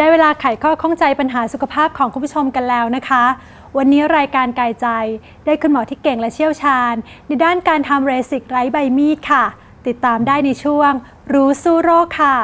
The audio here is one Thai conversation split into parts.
ได้เวลาไขข้อข้องใจปัญหาสุขภาพของคุณผู้ชมกันแล้วนะคะ วันนี้รายการกายใจ ได้คุณหมอที่เก่งและเชี่ยวชาญ ในด้านการทำเรสิกไร้ใบมีดค่ะ ติดตามได้ในช่วง รู้สู้โรคค่ะ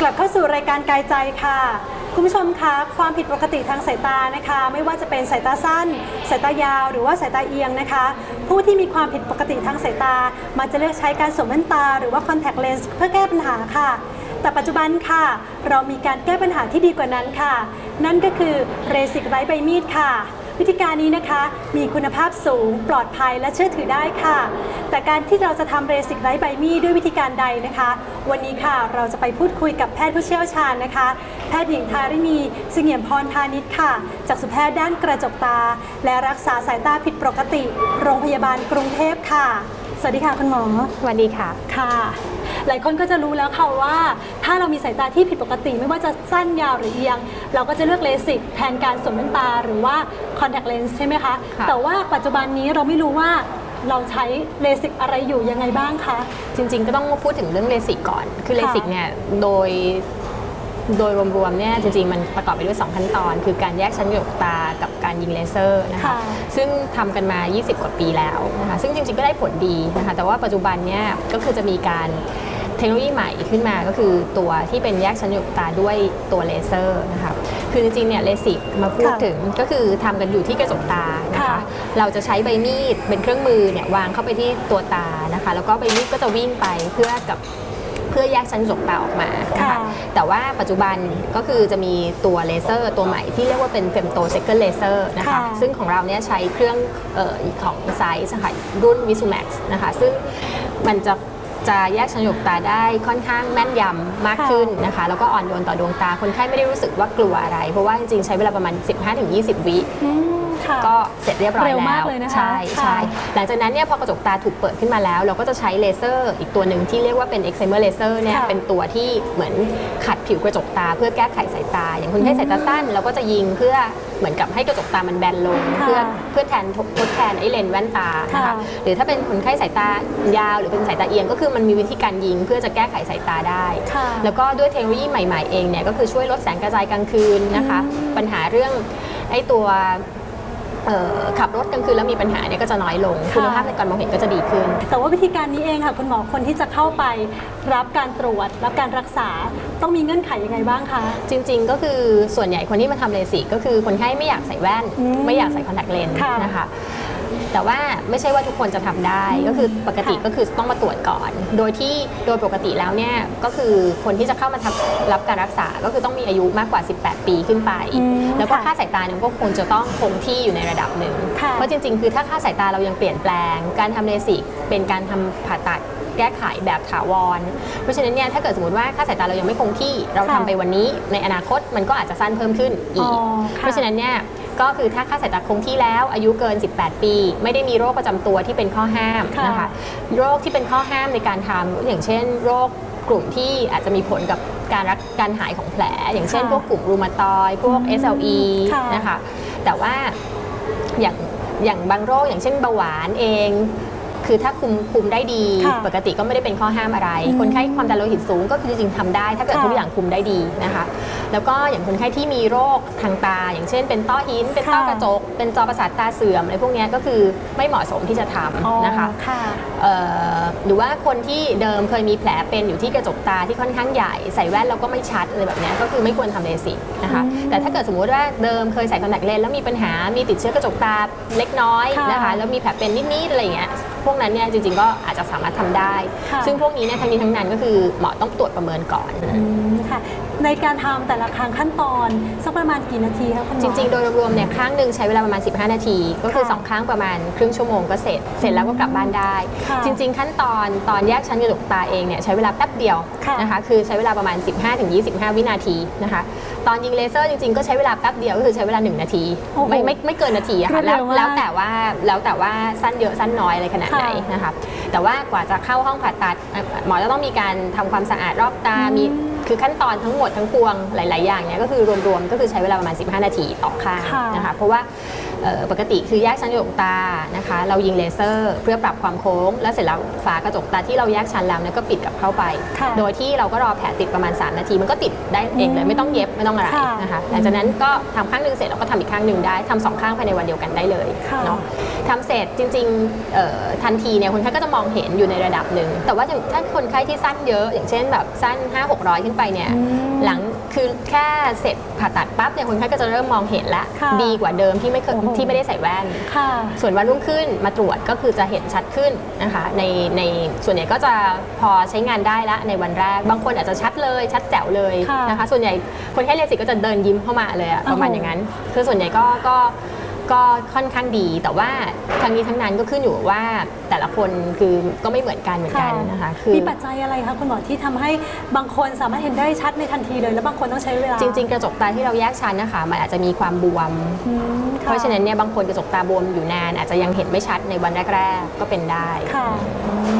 กลับเข้าสู่รายการกายใจค่ะ คุณผู้ชมคะความผิดปกติทางสายตานะคะ ไม่ว่าจะเป็นสายตาสั้น สายตายาว หรือว่าสายตาเอียงนะคะ ผู้ที่มีความผิดปกติทางสายตามันจะเลือกใช้การสวมแว่นตา หรือว่าคอนแทคเลนส์เพื่อแก้ปัญหาค่ะ แต่ปัจจุบันค่ะ เรามีการแก้ปัญหาที่ดีกว่านั้นค่ะ นั่นก็คือเรสิกไร้ใบมีดค่ะ วิธีการนี้นะคะ มีคุณภาพสูง ปลอดภัยและเชื่อถือได้ค่ะ แต่การที่เราจะทำเรสิกไร้ใบมีดด้วยวิธีการใดนะคะ วันนี้ค่ะเราจะไปพูดคุยกับแพทย์ผู้เชี่ยวชาญนะคะ แพทย์หญิงทาริณีเสงี่ยมพรพาณิชย์ค่ะ จากสุแพทย์ด้านกระจกตา และรักษาสายตาผิดปกติ โรงพยาบาลกรุงเทพค่ะ สวัสดีค่ะคุณหมอสวัสดีค่ะค่ะ หลายคนก็จะรู้แล้วค่ะว่า ถ้าเรามีสายตาที่ผิดปกติไม่ว่าจะสั้นยาวหรือเอียง เราก็จะเลือกเลสิกแทนการสวมแว่นตาหรือว่าคอนแทคเลนส์ใช่ไหมคะ ค่ะ แต่ว่าปัจจุบันนี้เราไม่รู้ว่าเราใช้เลสิกอะไรอยู่ยังไงบ้างคะ จริงๆ ก็ต้องพูดถึงเรื่องเลสิกก่อน คือเลสิกเนี่ยโดยโดยรวมๆเนี่ยจริงๆ มันประกอบไปด้วย 2 ขั้นตอน คือการแยกชั้นหยกตากับการยิงเลเซอร์นะคะค่ะ ซึ่งทำกันมา 20 กว่าปีแล้วนะคะซึ่งจริงๆ ก็ได้ผลดีนะคะแต่ว่าปัจจุบันเนี่ยก็คือจะมีการเทคโนโลยีใหม่ขึ้นมาก็คือตัวที่เป็นแยกชั้นหยกตาด้วยตัวเลเซอร์นะคะ คือจริงๆเนี่ยเลสิกมาพูดค่ะถึงก็คือทำกันอยู่ที่กระจกตานะคะค่ะเราจะใช้ใบมีดเป็นเครื่องมือเนี่ยวางเข้าไปที่ตัวตานะคะ แล้วก็ใบมีดก็จะวิ่งไปเพื่อกับเพื่อแยกชั้นกระจกตาออกมานะคะค่ะแต่ว่าปัจจุบันก็คือจะมีตัวเลเซอร์ตัวใหม่ที่เรียกว่าเป็นเฟมโตเซกเกอร์เลเซอร์นะคะค่ะซึ่งของเราเนี่ยใช้เครื่องเออของไซส์ค่ะรุ่น v i s u Max นะคะซึ่งมันจะ จะแยกชั้นหยกตาได้ค่อนข้างแม่นยำมากขึ้นนะคะแล้วก็อ่อนโยนต่อดวงตาคนไข้ไม่ได้รู้สึกว่ากลัวอะไร เพราะว่าจริงๆใช้เวลาประมาณ 15-20 วิอืมค่ะก็เสร็จเรียบร้อยเร็วแล้วมากเลยนะคะใช่ค่ะใช่หลังจากนั้นเนี่ยพอกระจกตาถูกเปิดขึ้นมาแล้ว เราก็จะใช้เลเซอร์อีกตัวหนึ่งที่เรียกว่าเป็น excimer laser เนี่ยค่ะเป็นตัวที่เหมือนขัดผิวกระจกตา เพื่อแก้ไขสายตา อย่างคนไข้สายตาสั้นเราก็จะยิงเพื่อ เหมือนกับให้กระจกตามันแบนลง ค่ะเพื่อเพื่อแทนทดทดแทนไอ้เลนส์แว่นตานะค่ะ คะหรือถ้าเป็นคนไข้สายตายาว หรือเป็นสายตาเอียงก็คือมันมีวิธีการยิงเพื่อจะแก้ไขสายตาได้ ค่ะ แล้วก็ด้วยเทคโนโลยีใหม่ ๆ เองเนี่ยก็คือช่วยลดแสงกระจายกลางคืนนะคะอืมปัญหาเรื่องไอ้ตัวเอ่อ ขับรถกลางคืนแล้วมีปัญหาเนี่ยก็จะน้อยลงค่ะคุณภาพในการมองเห็นก็จะดีขึ้น แต่ว่าวิธีการนี้เองค่ะ คุณหมอคนที่จะเข้าไปรับการตรวจ รับการรักษาต้องมีเงื่อนไขยังไงบ้างคะ จริง ๆ ก็คือส่วนใหญ่คนที่มาทำเลสิกก็คือคนไข้ไม่อยากใส่แว่นอืมไม่อยากใส่คอนแทคเลนส์ค่ะนะคะ แต่ว่าไม่ใช่ว่าทุกคนจะทำได้อืมก็คือปกติค่ะก็คือต้องมาตรวจก่อน โดยที่โดยปกติแล้วเนี่ยก็คือคนที่จะเข้ามาทำรับการรักษาก็คือต้องมีอายุมากกว่า 18 ปีขึ้นไปอืมแล้วก็ค่ะค่าสายตาเนี่ยก็คงจะต้องคงที่อยู่ในระดับหนึ่งค่ะเพราะจริง ๆ คือถ้าค่าสายตาเรายังเปลี่ยนแปลง การทำเลสิกเป็นการทำผ่าตัดแก้ไขแบบถาวร เพราะฉะนั้นเนี่ยถ้าเกิดสมมติว่าค่าสายตาเรายังไม่คงที่ เราค่ะทำไปวันนี้ในอนาคตมันก็อาจจะสั้นเพิ่มขึ้นอีกอ๋อค่ะเพราะฉะนั้นเนี่ย ก็คือถ้าค่าสายตาคงที่แล้วอายุเกิน 18 ปี ไม่ได้มีโรคประจำตัวที่เป็นข้อห้ามค่ะ นะคะโรคที่เป็นข้อห้ามในการทำอย่างเช่น โรคกลุ่มที่อาจจะมีผลกับการรักการหายของแผล อย่างเช่น ค่ะพวกกลุ่มรูมาตอยด์พวก อืม SLE ค่ะ นะคะแต่ว่าอย่างอย่างบางโรคอย่างเช่นเบาหวานเอง คือถ้าคุมคุมได้ดี ค่ะปกติก็ไม่ได้เป็นข้อห้ามอะไร อืมคนไข้ความดันโลหิตสูงก็คือจริงๆทำได้ ถ้าเกิดค่ะทุกอย่างคุมได้ดีนะคะ แล้วก็อย่างคนไข้ที่มีโรคทางตา อย่างเช่น เป็นต้อหิน เป็นต้อค่ะ กระจก เป็นจอประสาทตาเสื่อมอะไรพวกเนี้ยก็คือไม่เหมาะสมที่จะทอ๋อำนะคะ ค่ะ เอ่อหรือว่าคนที่เดิมเคยมีแผลเป็นอยู่ที่กระจกตาที่ค่อนข้างใหญ่ ใส่แว่นแล้วก็ไม่ชัดอะไรแบบเนี้ยก็คือไม่ควรทำเลสิกนะคะอืมแต่ถ้าเกิดสมมุติว่าเดิมเคยใส่คอนแทคเลนส์แล้วมีปัญหามีติดเชื้อกระจกตาเล็กน้อยค่ะนะคะแล้วมีแผลเป็นนิดๆอะไรอย่างเงี้ย พวกนั้นเนี่ยจริงๆก็อาจจะสามารถทำได้ค่ะซึ่งพวกนี้เนี่ยทั้งนี้ทั้งนั้นก็คือหมอต้องตรวจประเมินก่อนอืมค่ะในการทำแต่ละครั้งขั้นตอนสักประมาณกี่นาทีคะคุณหมอจริง ๆ โดยรวมๆเนี่ยครั้งหนึ่งใช้เวลาประมาณ 15 นาที ก็คือค่ะ2ครั้งประมาณครึ่งชั่วโมงก็เสร็จ เสร็จแล้วก็กลับบ้านได้ค่ะจริง ๆ ขั้นตอนตอนแยกชั้นกระจกตาเองเนี่ยใช้เวลาแป๊บเดียวค่ะนะคะคือใช้เวลาประมาณ 15-25 วินาทีนะคะ ตอนยิงเลเซอร์จริงๆ ก็ใช้เวลาแป๊บเดียวก็คือใช้เวลา 1 นาที โอ้โหไม่ไม่ไม่เกินนาทีอะค่ะรวดเร็แล้ววมากแล้วแต่ว่าแล้วแต่ว่าสั้นเยอะสั้นน้อยอะไรขนาดไหนค่ะนะคะแต่ว่ากว่าจะเข้าห้องผ่าตัดเอ่อหมอจะต้องมีการทำความสะอาดรอบตาอืมมีคคือขั้นตอนทั้งหมดทั้งปวงหลาย ๆ อย่างเนี่ยก็คือรวมๆก็คือใช้เวลาประมาณ 15 นาทีต่อข้างค่ะ นะคะเพราะว่าเอ่อ ปกติคือแยกชั้นกระจกตานะคะ เรายิงเลเซอร์เพื่อปรับความโค้ง แล้วเสร็จแล้วฝากระจกตาที่เราแยกชั้นแล้วเนี่ยก็ปิดกลับเข้าไป ค่ะโดยที่เราก็รอแผลติดประมาณ 3 นาทีมันก็ติดได้เองเลยไม่ต้องเย็บไม่ต้องอะไรค่ะ นะคะหลังจากนั้นก็ทำข้างหนึ่งเสร็จเราก็ทำอีกข้างหนึ่งได้ทำสองข้างภายในวันเดียวกันได้เลยค่ะ เนาะ ทำเสร็จจริงๆเอ่อทันทีเนี่ยคนไข้ก็จะมองเห็นอยู่ในระดับหนึ่ง แต่ว่าถ้าคนไข้ที่สั้นเยอะ อย่างเช่นแบบสั้น 5 600 ขึ้นไปเนี่ยอืมหลังคือแค่เสร็จผ่าตัดปั๊บเนี่ยคนไข้ก็จะเริ่มมองเห็นละค่ะดีกว่าเดิมที่ไม่เคยโอ้โหที่ไม่ได้ใส่แว่น ค่ะ ส่วนวันรุ่งขึ้นมาตรวจก็คือจะเห็นชัดขึ้นนะคะในในส่วนใหญ่ก็จะพอใช้งานได้ละในวันแรก บางคนอาจจะชัดเลยชัดแจ๋วเลยค่ะนะคะส่วนใหญ่คนไข้เลสิกก็จะเดินยิ้มเข้ามาเลยอะประมาณโอ้โห อย่างนั้น คือส่วนใหญ่ก็ก็ ก็ค่อนข้างดี แต่ว่าทั้งนี้ทั้งนั้นก็ขึ้นอยู่กับว่าแต่ละคนคือก็ไม่เหมือนกันเหมือนกันนะคะคือมีปัจจัยอะไรคะคุณหมอที่ทำให้บางคนสามารถเห็นได้ชัดในทันทีเลย แล้วบางคนต้องใช้เวลา จริง ๆ กระจกตาที่เราแยกชั้นนะคะ มันอาจจะมีความบวมอืมค่เพราะฉะนั้นเนี่ยบางคนกระจกตาบวมอยู่นาน อาจจะยังเห็นไม่ชัดในวันแรกๆก็เป็นได้ค่ะ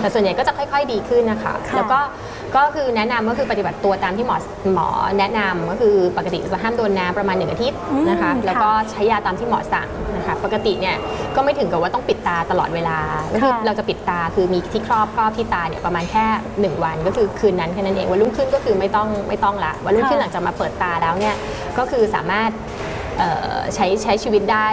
แต่ส่วนใหญ่ก็จะค่อย ๆ ดีขึ้นนะคะค่ะแล้วก็ ก็คือแนะนำก็คือปฏิบัติตัวตามที่หมอหมอแนะนำก็คือปกติจะห้ามโดนน้ำประมาณหนึ่งอาทิตย์นะคะอืมแล้วก็ใช้ยาตามที่หมอสั่งนะคะปกติเนี่ยก็ไม่ถึงกับว่าต้องปิดตาตลอดเวลาก็คือค่ะเราจะปิดตาคือมีที่ครอบครอบที่ตาเนี่ยประมาณแค่ 1 วัน ก็คือคืนนั้นแค่นั้นเองวันรุ่งขึ้นก็คือไม่ต้องไม่ต้องละวันรุ่งขึ้นหลังจากมาเปิดตาแล้วเนี่ยก็คือสามารถเอ่อ ใช้ใช้ชีวิตได้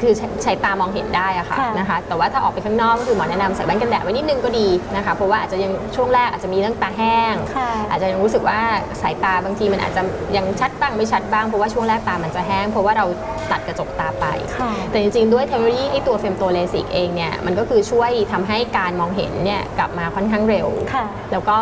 คือใช้ใช้ตามองเห็นได้อะค่ะค่ะ นะคะแต่ว่าถ้าออกไปข้างนอกก็คือหมอแนะนำใส่แว่นกันแดดไว้นิดนึงก็ดีนะคะเพราะว่าอาจจะยังช่วงแรกอาจจะมีเรื่องตาแห้ง ค่ะ อาจจะยังรู้สึกว่าสายตาบางทีมันอาจจะยังชัดบ้างไม่ชัดบ้างเพราะว่าช่วงแรกตามันจะแห้ง เพราะว่าเราตัดกระจกตาไป ค่ะ แต่จริงๆ ด้วยเทคโนโลยีไอตัวเฟมโตเลสิกเองเนี่ยมันก็คือช่วยทำให้การมองเห็นเนี่ยกลับมาค่อนข้างเร็ว ค่ะ แล้วก็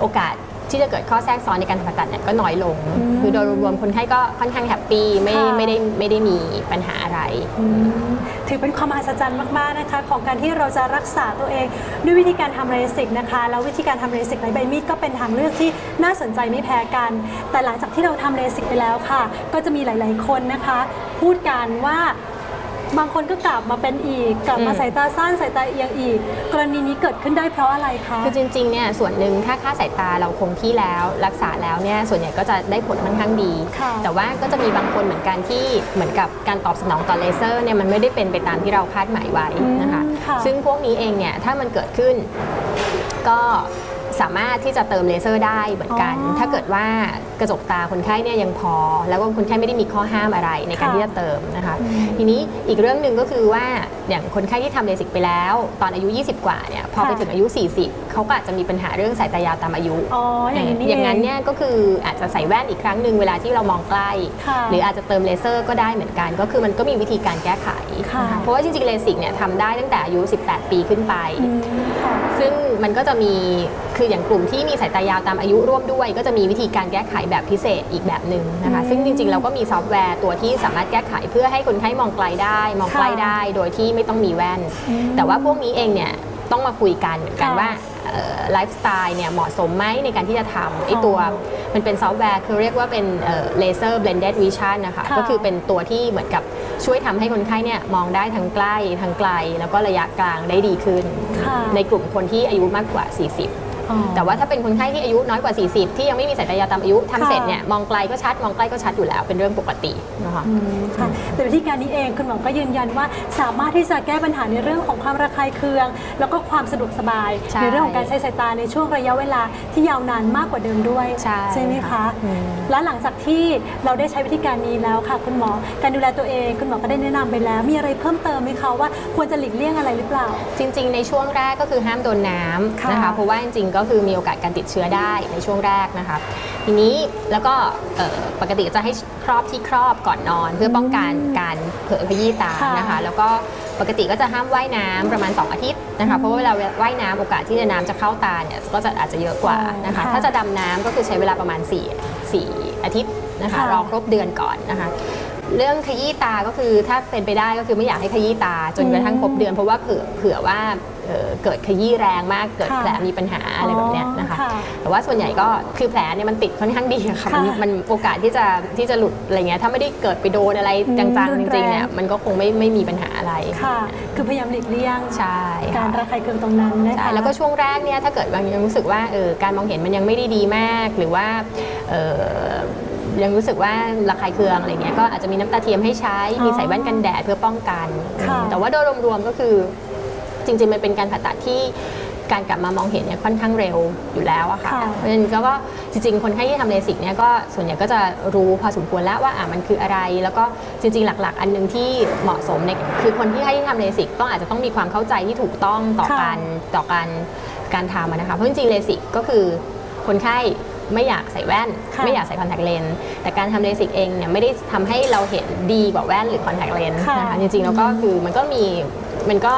โอกาส ที่จะเกิดข้อแทรกซ้อนในการผ่าตัดเนี่ยก็น้อยลงอืมคือโดยรวมๆคนไข้ก็ค่อนข้างแฮปปี้ไม่ค่ะไม่ได้ไม่ได้มีปัญหาอะไรอืมถือเป็นความมหัศจรรย์มาก ๆ นะคะ ของการที่เราจะรักษาตัวเอง ด้วยวิธีการทำเรสิกนะคะ แล้ววิธีการทำเรสิกในใบมีดก็เป็นทางเลือกที่น่าสนใจไม่แพ้กัน แต่หลังจากที่เราทำเรสิกไปแล้วค่ะ ก็จะมีหลาย ๆ คนนะคะ พูดกันว่า บางคนก็กลับมาเป็นอีก กลับมาอืมสายตาสั้นสายตาเอียงอีก กรณีนี้เกิดขึ้นได้เพราะอะไรคะคือจริงๆเนี่ยส่วนหนึ่งถ้าค่าสายตาเราคงที่แล้วรักษาแล้วเนี่ยส่วนใหญ่ก็จะได้ผลค่อนข้างดีค่ะแต่ว่าก็จะมีบางคนเหมือนกันที่เหมือนกับการตอบสนองต่อเลเซอร์เนี่ยมันไม่ได้เป็นไปตามที่เราคาดหมายไว้นะคะอืมค่ะซึ่งพวกนี้เองเนี่ยถ้ามันเกิดขึ้นก็สามารถที่จะเติมเลเซอร์ได้เหมือนกันอ๋อถ้าเกิดว่ากระจกตาคนไข้เนี่ยยังพอ แล้วก็คนไข้ไม่ได้มีข้อห้ามอะไรในการค่ะที่จะเติมนะคะอืมทีนี้อีกเรื่องหนึ่งก็คือว่าอย่างคนไข้ที่ทำเลสิกไปแล้ว ตอนอายุ 20 กว่าเนี่ยพอไปค่ะถึงอายุ 40 เขาก็อาจจะมีปัญหาเรื่องสายตายาวตามอายุอ๋ออย่างนี้นี่อย่างนั้นเองเนี่ยก็คืออาจจะใส่แว่นอีกครั้งหนึ่งเวลาที่เรามองใกล้ค่ะหรืออาจจะเติมเลเซอร์ก็ได้เหมือนกัน ก็คือมันก็มีวิธีการแก้ไขค่ะนเพราะว่าจริงๆเลสิกเนี่ยทำได้ตั้งแต่อายุ 18 ปีขึ้นไปอืมค่ะซึ่งมันก็จะมีคืออย่างกลุ่มที่มีสายตายาวตามอายุร่วมด้วย ก็จะมีวิธีการแก้ไขแบบพิเศษอีกแบบหนึ่งนะคะอืมซึ่งจริงๆ เราก็มีซอฟต์แวร์ตัวที่สามารถแก้ไขเพื่อให้คนไข้มองไกลได้ มองใกล้ค่ะได้ โดยที่ไม่ต้องมีแว่นอืมแต่ว่าพวกนี้เองเนี่ยต้องมาคุยกันเหมือนกันค่ะว่าไลฟ์สไตล์เนี่ยเหมาะสมไหมในการที่จะทำไอ้อ๋อตัวมันเป็นซอฟต์แวร์คือเรียกว่าเป็นเลเซอร์ blended vision นะคะค่ะก็คือเป็นตัวที่เหมือนกับช่วยทำให้คนไข้เนี่ยมองได้ทั้งใกล้ทั้งไกล แล้วก็ระยะกลางได้ดีขึ้นค่ะในกลุ่มคนที่อายุมากกว่า 40อ๋อ แต่ว่าถ้าเป็นคนไข้ที่อายุน้อยกว่า 40 ที่ยังไม่มีสายตายาวตามอายุทำค่ะเสร็จเนี่ยมองไกลก็ชัดมองใกล้ก็ชัดอยู่แล้วเป็นเรื่องปกตินะคะอืมค่ะแต่วิธีการนี้เองคุณหมอก็ยืนยันว่าสามารถที่จะแก้ปัญหาในเรื่องของความระคายเคือง แล้วก็ความสะดวกสบายใช่ในเรื่องของการใช้สายตาในช่วงระยะเวลาที่ยาวนานมากกว่าเดิมด้วยใช่ไหมค่ะคะอืม และหลังจากที่เราได้ใช้วิธีการนี้แล้วค่ะ คุณหมอการดูแลตัวเอง คุณหมอก็ได้แนะนำไปแล้ว มีอะไรเพิ่มเติมไหมคะว่าควรจะหลีกเลี่ยงอะไรหรือเปล่า จริงๆ ในช่วงแรกก็คือห้ามโดนน้ำค่ะนะคะเพราะว่าจริงๆ ก็คือมีโอกาสการติดเชื้อได้ในช่วงแรกนะคะทีนี้แล้วก็เอ่อปกติจะให้ครอบที่ครอบก่อนนอน เพื่อป้องกันการเผลอขยี้ตาค่ะนะคะแล้วก็ปกติก็จะห้ามว่ายน้ำประมาณ 2 อาทิตย์นะคะเพราะว่าเวลาว่ายน้ำโอกาสที่จะน้ำจะเข้าตาเนี่ยก็จะอาจจะเยอะกว่านะคะอ๋อค่ะถ้าจะดำน้ำก็คือใช้เวลาประมาณ 4 4 อาทิตย์นะคะค่ะรอครบเดือนก่อนนะคะ เรื่องขยี้ตาก็คือถ้าเป็นไปได้ก็คือไม่อยากให้ขยี้ตา จนกระทั่งครบเดือนเพราะว่าเผื่อเผื่อว่าเอ่อเกิดขยี้แรงมากเกิดค่ะแผลมีปัญหาอะไรแบบเนี้ยนะคะ อ๋อค่ะแต่ว่าว่าส่วนใหญ่ก็คือแผลเนี่ยมันติดค่อนข้างดีอะค่ะมันค่ะมันโอกาสที่จะที่จะหลุดอะไรเงี้ยถ้าไม่ได้เกิดไปโดนอะไรอืมจังรุๆนจแรง ริงๆเนี่ยมันก็คงไม่ไม่มีปัญหาอะไรค่ะ คือพยายามหลีกเลี่ยง ใช่การค่ะระคายเคืองตรงนั้นนะใช่คะ แล้วก็ช่วงแรกเนี่ยถ้าเกิดบางยังรู้สึกว่าเออการมองเห็นมันยังไม่ได้ดีมาก หรือว่าเออ ยังรู้สึกว่าระคายเคืองอะไรเงี้ยก็อาจจะมีน้ำตาเทียมให้ใช้อ๋อมีใส่แว่นกันแดดเพื่อป้องกัน ค่ะ แต่ว่าโดยรวมๆก็คือจริงๆมันเป็นการผ่าตัดที่การกลับมามองเห็นเนี่ยค่อนข้างเร็วอยู่แล้วอะค่ะ ค่ะ เพราะฉะนั้นก็ก็จริงๆ คนไข้ที่ทำเลสิกเนี่ยก็ส่วนใหญ่ก็จะรู้พอสมควรแล้วว่าอะมันคืออะไร แล้วก็จริงๆ หลักๆ อันหนึงที่เหมาะสมเนี่ยคือคนที่ให้ที่ทำเลสิกต้องอาจจะต้องมีความเข้าใจที่ถูกต้องต่อค่ะ การต่อการการทำอะนะคะ เพราะจริงๆเลสิกก็คือคนไข้ ไม่อยากใส่แว่น ค่ะไม่อยากใส่คอนแทคเลนส์แต่การทำเลสิกเองเนี่ยไม่ได้ทำให้เราเห็นดีกว่าแว่นหรือคอนแทคเลนส์ค่ะนะคะจริงๆแล้วก็คือมันก็มีมันก็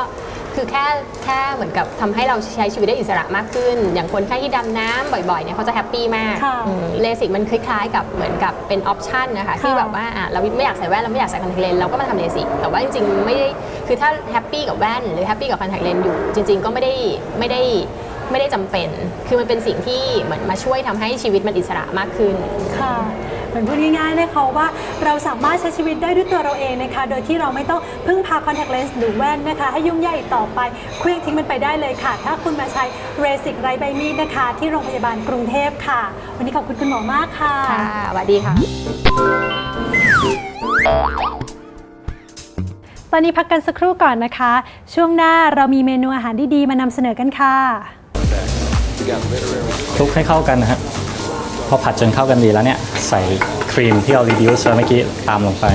คือแค่แค่เหมือนกับทำให้เราใช้ชีวิตได้อิสระมากขึ้น อย่างคนไข้ที่ดำน้ำบ่อยๆเนี่ยเขาจะแฮปปี้มากค่ะอืมเลสิกมันคล้ายๆกับเหมือนกับเป็นออปชันนะคะที่แบบว่าอะเราไม่อยากใส่แว่นเราไม่อยากใส่คอนแทคเลนส์เราก็มาทำเลสิกแต่ว่าจริงๆไม่ได้คือถ้าแฮปปี้กับแว่นหรือแฮปปี้กับคอนแทคเลนส์อยู่จริง ๆ ก็ไม่ได้ไม่ได้ ไม่ได้จำเป็น คือมันเป็นสิ่งที่เหมือนมาช่วยทำให้ชีวิตมันอิสระมากขึ้นค่ะเหมือนพูดง่ายๆนะคะว่าเราสามารถใช้ชีวิตได้ด้วยตัวเราเองนะคะ โดยที่เราไม่ต้องพึ่งพาคอนแทคเลนส์หรือแว่นนะคะ ให้ยุ่งยากอีกต่อไปเคลื่องทิ้งมันไปได้เลยค่ะ ถ้าคุณมาใช้เรสิกไรใบมีดนะคะ ที่โรงพยาบาลกรุงเทพค่ะ วันนี้ขอบคุณคุณหมอมากค่ะค่ะสวัสดีค่ะตอนนี้พักกันสักครู่ก่อนนะคะ ช่วงหน้าเรามีเมนูอาหารดีๆมานำเสนอกันค่ะ คลุกให้เข้ากันนะฮะพอผัดจนเข้ากันดีแล้วเนี่ย ใส่ครีมที่เรารีดิวส์ไว้เมื่อกี้ตามลงไป